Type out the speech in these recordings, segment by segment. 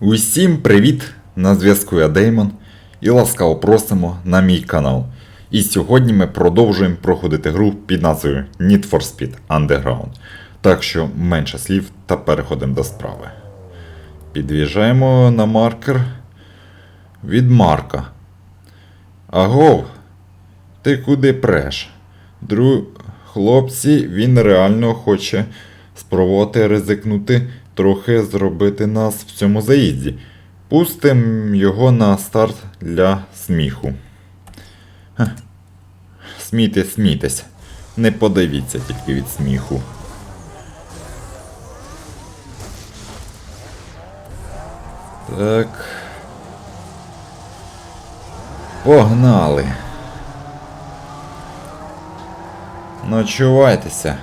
Усім привіт! На зв'язку я Деймон і ласкаво просимо на мій канал. І сьогодні ми продовжуємо проходити гру під назвою Need for Speed Underground. Так що менше слів та переходимо до справи. Під'їжджаємо на маркер від Марка. Агов, ти куди преш? Дру... Хлопці, він реально хоче спробувати ризикнути, трохи зробити нас в цьому заїзді. Пустим його на старт для сміху. Ха. Смійтесь. Не подивіться тільки від сміху. Так. Погнали. Ночувайтеся.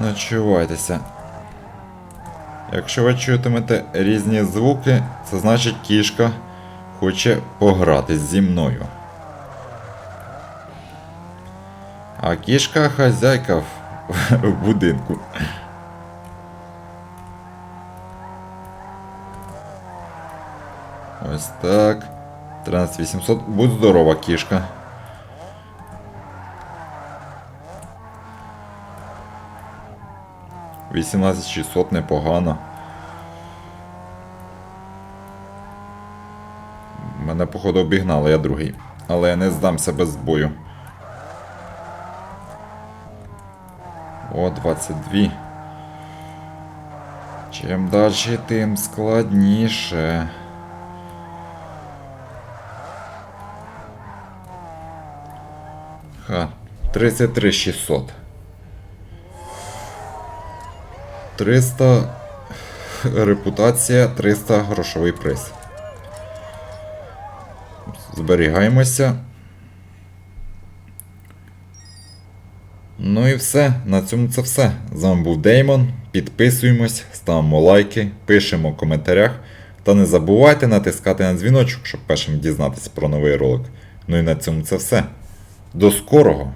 Ночувайтеся. Якщо ви чутимете різні звуки, це значить кішка хоче погратись зі мною. А кішка хазяйка в, в будинку. Ось так. 13800. Будь здорова, кішка. Вісімнадцять шістсот непогано. Мене, походу, обігнали, я другий. Але я не здамся без бою. О, 22. Чим далі, тим складніше. Ха, 33 300 репутація, 300 грошовий приз. Зберігаємося. Ну і все. На цьому це все. З вами був Деймон. Підписуємось, ставимо лайки, пишемо в коментарях. Та не забувайте натискати на дзвіночок, щоб першим дізнатися про новий ролик. Ну і на цьому це все. До скорого!